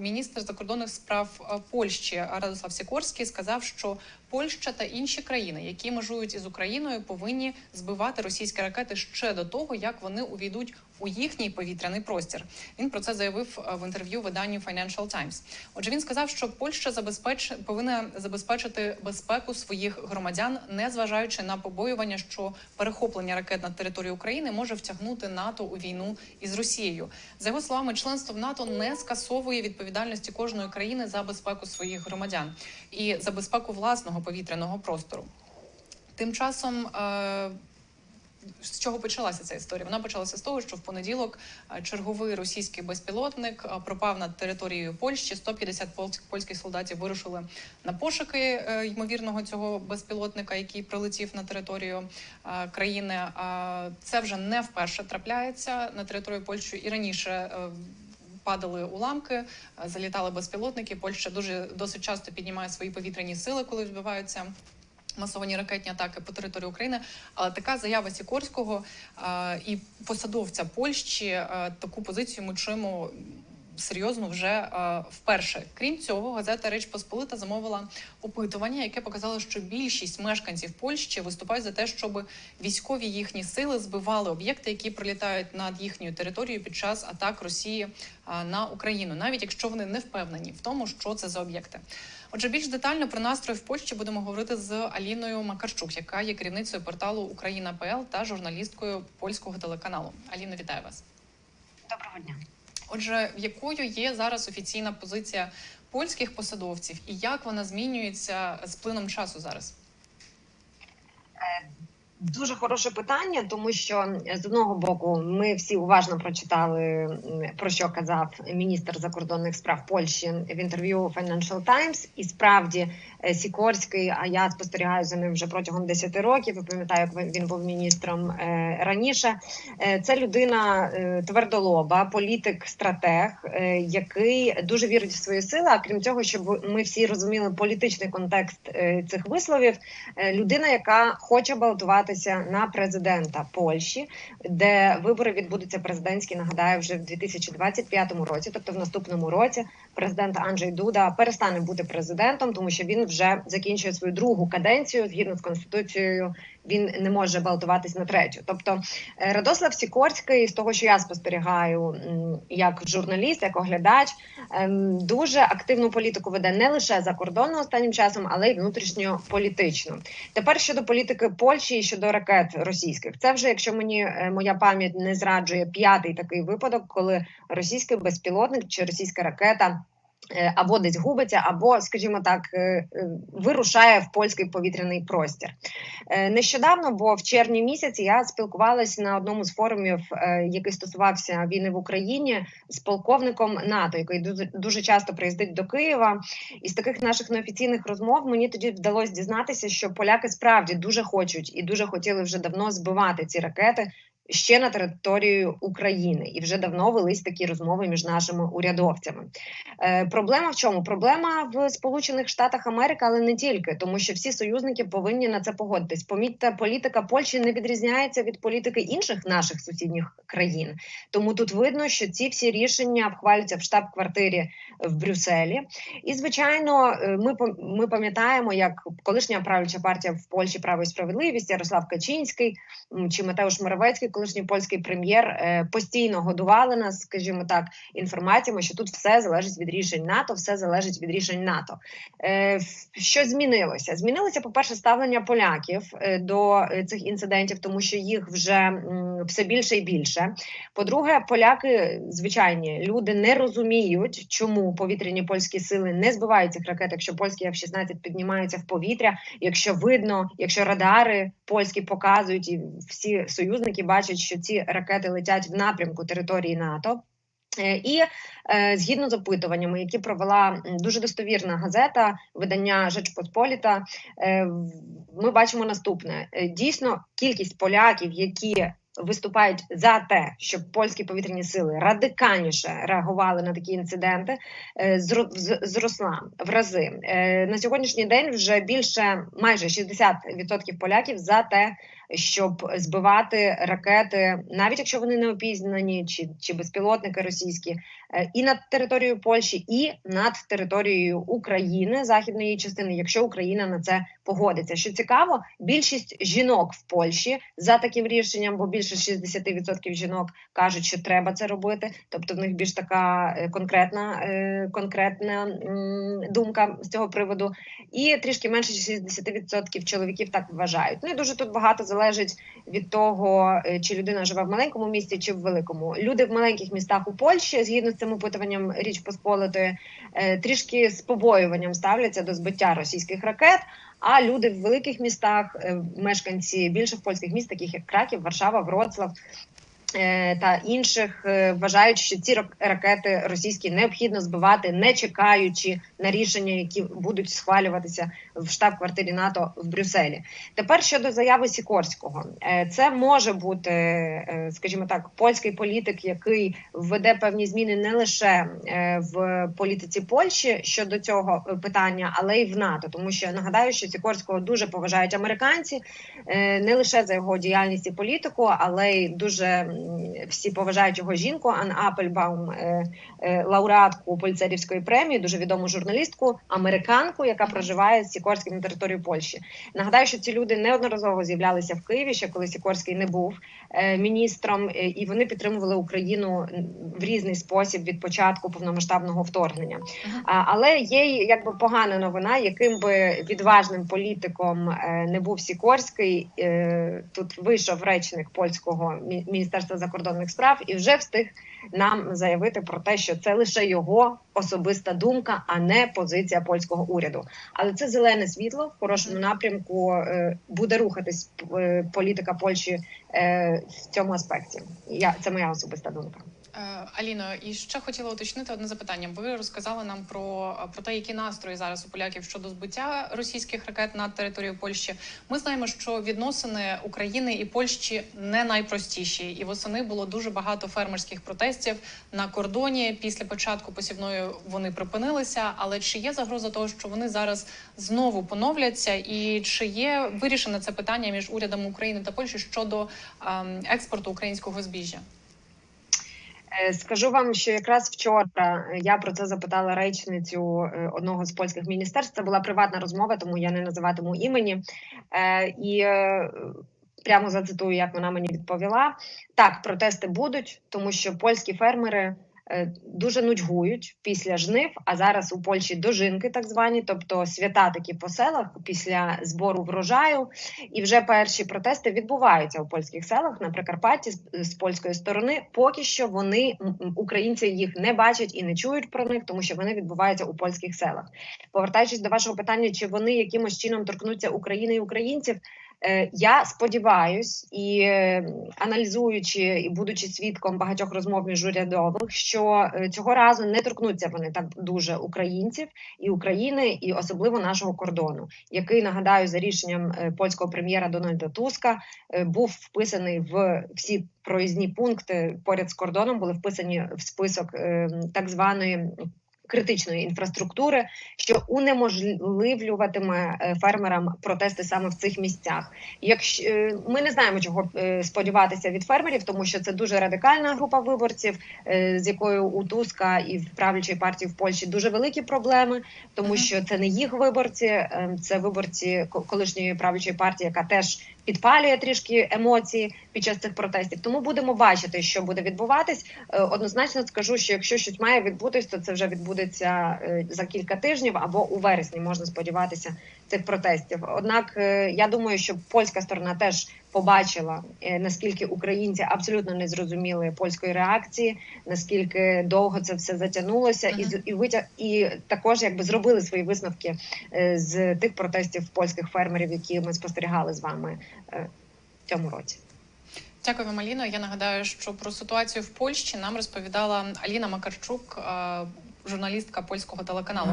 Міністр закордонних справ е, Польщі Радослав Сікорський сказав, що Польща та інші країни, які межують із Україною, повинні збивати російські ракети ще до того, як вони увійдуть у їхній повітряний простір. Він про це заявив е, в інтерв'ю виданню Financial Times. Отже, він сказав, що Польща забезпеч... повинна забезпечити безпеку своїх громадян, не зважаючи на побоювання, що перехоплення ракет на територію України може втягнути НАТО у війну із Росією. За його словами, членство в НАТО не скасовує відповідальності кожної країни за безпеку своїх громадян і за безпеку власного повітряного простору. Тим часом. Е- з чого почалася ця історія? Вона почалася з того, що в понеділок е, черговий російський безпілотник е, пропав над територією Польщі. 150 польськ- польських солдатів вирушили на пошуки ймовірного цього безпілотника, який прилетів на територію країни. Це вже не вперше трапляється на територію Польщі і раніше. Падали уламки, е, залітали безпілотники. Польща дуже досить часто піднімає свої повітряні сили, коли відбуваються масовані ракетні атаки по території України. Але така заява Сікорського е, і посадовця Польщі е, таку позицію ми чуємо серйозно вже е, вперше. Крім цього, газета Річ Посполита замовила опитування, яке показало, що більшість мешканців Польщі виступають за те, щоб військові їхні сили збивали об'єкти, які пролітають над їхньою територією під час атак Росії е, на Україну, навіть якщо вони не впевнені в тому, що це за об'єкти. Отже, більш детально про настрої в Польщі будемо говорити з Аліною Макарчук, яка є керівницею порталу Україна ПЛ та журналісткою польського телеканалу. Аліно, вітаю вас. Доброго дня. Отже, якою є зараз офіційна позиція польських посадовців, і як вона змінюється з плином часу зараз? Дуже хороше питання, тому що з одного боку ми всі уважно прочитали про що казав міністр закордонних справ Польщі в інтерв'ю Financial Times. І справді е, Сікорський, а я спостерігаю за ним вже протягом 10 років. і Пам'ятаю, як він- був міністром е, раніше. Е, Це людина е, твердолоба, політик, стратег, е, який дуже вірить в свої сили. А крім цього, щоб ми всі розуміли політичний контекст е, цих висловів. Е, людина, яка хоче балотуватися на президента Польщі, де вибори відбудуться президентські. Нагадаю, вже в 2025 році, тобто в наступному році, президент Анджей Дуда перестане бути президентом, тому що він вже закінчує свою другу каденцію згідно з конституцією. Він не може балотуватись на третю. Тобто е, Радослав Сікорський, з того, що я спостерігаю як журналіст, як оглядач, ем, дуже активну політику веде не лише за кордоном останнім часом, але й внутрішньополітичну. Тепер щодо політики Польщі і щодо ракет російських, це вже, якщо мені е, моя пам'ять не зраджує, п'ятий такий випадок, коли російський безпілотник чи російська ракета. Е, Або десь губиться, або, скажімо так, е, е, вирушає в польський повітряний простір. Нещодавно, бо в червні місяці я спілкувалася на одному з форумів, який стосувався війни в Україні, з полковником НАТО, який дуже часто приїздить до Києва. І з таких наших неофіційних розмов мені тоді вдалося дізнатися, що поляки справді дуже хочуть і дуже хотіли вже давно збивати ці ракети. Ще на територію України і вже давно велись такі розмови між нашими урядовцями. Е, проблема в чому? Проблема в Сполучених Штатах Америки, але не тільки, тому що всі союзники повинні на це погодитись. Помітьте, політика Польщі не відрізняється від політики інших наших сусідніх країн. Тому тут видно, що ці всі рішення обхвалюються в штаб-квартирі в Брюсселі. І звичайно, е, ми ми пам'ятаємо, як колишня правляча партія в Польщі право і справедливість Ярослав Качинський чи Матеуш Моравецький, колишній польський прем'єр, е, постійно годували нас, скажімо так, інформаціями, що тут все залежить від рішень НАТО, все залежить від рішень НАТО. Е, Що змінилося? Змінилося, по-перше, ставлення поляків е, до цих інцидентів, тому що їх вже все більше і більше. По-друге, поляки, звичайні люди, не розуміють, чому повітряні польські сили не збивають цих ракет, якщо польські F-16 піднімаються в повітря, якщо видно, якщо радари польські показують, і всі союзники бачать, що ці ракети летять в напрямку території НАТО. Е, І е, згідно з опитуваннями, які провела дуже достовірна газета, видання Жечпосполіта, е, ми бачимо наступне: дійсно, кількість поляків, які виступають за те, щоб польські повітряні сили радикальніше реагували на такі інциденти, зросла в рази. На сьогоднішній день вже більше майже 60% поляків за те, щоб збивати ракети, навіть якщо вони не опізнані, чи, чи безпілотники російські, е, і над територією Польщі, і над територією України, західної частини, якщо Україна на це погодиться. Що цікаво, більшість жінок в Польщі за таким рішенням, бо більше 60% жінок кажуть, що треба це робити. Тобто в них більш така е, конкретна, е, конкретна думка з цього приводу, і трішки менше 60% чоловіків так вважають. Ну і дуже тут багато залежить від того, е, чи людина живе в маленькому місті чи в великому. Люди в маленьких містах у Польщі, згідно з цим опитуванням Річ Посполитої, е, трішки з побоюванням ставляться до збиття російських ракет. А люди в великих містах, е, мешканці більших польських міст, таких як Краків, Варшава, Вроцлав. Е, Та інших е, вважають, що ці рак- ракети російські необхідно збивати, не чекаючи на рішення, які будуть схвалюватися в штаб-квартирі НАТО в Брюсселі. Тепер щодо заяви Сікорського, Е, це може бути, скажімо так, польський політик, який введе певні зміни не лише в політиці Польщі щодо цього питання, але й в НАТО. Тому що нагадаю, що Сікорського дуже поважають американці не лише за його діяльність і політику, але й дуже всі поважають його жінку Ан Апельбаум, е, е, лауреатку Польцерівської премії, дуже відому журналістку, американку, яка проживає з Сікорським на території Польщі. Нагадаю, що ці люди неодноразово з'являлися в Києві, ще коли Сікорський не був е, міністром, і вони підтримували Україну в різний спосіб від початку повномасштабного вторгнення. Але є якби погана новина, яким би відважним політиком не був Сікорський. Тут вийшов речник польського мі- міністерства закордонних справ і вже встиг нам заявити про те, що це лише його особиста думка, а не позиція польського уряду. Але це зелене світло в хорошому напрямку е, буде рухатись е, політика Польщі е, в цьому аспекті. Я це моя особиста думка. Е, Аліно, і ще хотіла уточнити одне запитання. Ви розказали нам про, про те, які настрої зараз у поляків щодо збиття російських ракет над територією Польщі. Ми знаємо, що відносини України і Польщі не найпростіші, і восени було дуже багато фермерських протестів на кордоні. Після початку посівної вони припинилися. Але чи є загроза того, що вони зараз знову поновляться, і чи є вирішене це питання між урядом України та Польщі щодо ем, експорту українського збіжжя? Е, Скажу вам, що якраз вчора е, я про це запитала речницю е, одного з польських міністерств. Це була приватна розмова, тому я не називатиму імені. І прямо зацитую, як вона мені відповіла. Так, протести будуть, тому що польські фермери. Е, Дуже нудьгують після жнив, а зараз у Польщі дожинки, так звані, тобто свята такі по селах після збору врожаю. І вже перші протести відбуваються у польських селах на Прикарпатті з, польської сторони. Поки що вони українці їх не бачать і не чують про них, тому що вони відбуваються у польських селах. Повертаючись до вашого питання, чи вони якимось чином торкнуться України і українців? Е, Я сподіваюсь, і е, аналізуючи і будучи свідком багатьох розмов міжурядових, що е, цього разу не торкнуться вони так дуже українців і України, і особливо нашого кордону, який нагадаю за рішенням польського прем'єра Дональда Туска був вписаний в всі проїзні пункти поряд з кордоном, були вписані в список е, так званої. Критичної інфраструктури, що унеможливлюватиме е, фермерам протести саме в цих місцях. Якщо е, ми не знаємо, чого е, сподіватися від фермерів, тому що це дуже радикальна група виборців, з якою у Туска і в правлячій партії в Польщі дуже великі проблеми, тому що це не їх виборці, е, це виборці ко- колишньої правлячої партії, яка теж підпалює трішки емоції під час цих протестів. Тому будемо бачити, що буде відбуватись. Е, Однозначно скажу, що якщо щось має відбутись, то це вже відбудеться е, за кілька тижнів або у вересні можна сподіватися цих протестів. Однак е, я думаю, що польська сторона теж побачила е, наскільки українці абсолютно не зрозуміли польської реакції, наскільки довго це все затягнулося, і Мгм. з- і витяг і також якби зробили свої висновки е, з тих протестів польських фермерів, які ми спостерігали з вами е, в цьому році. Дякую вам, Аліно. Я нагадаю, що про ситуацію в Польщі нам розповідала Аліна Макарчук, журналістка польського телеканалу.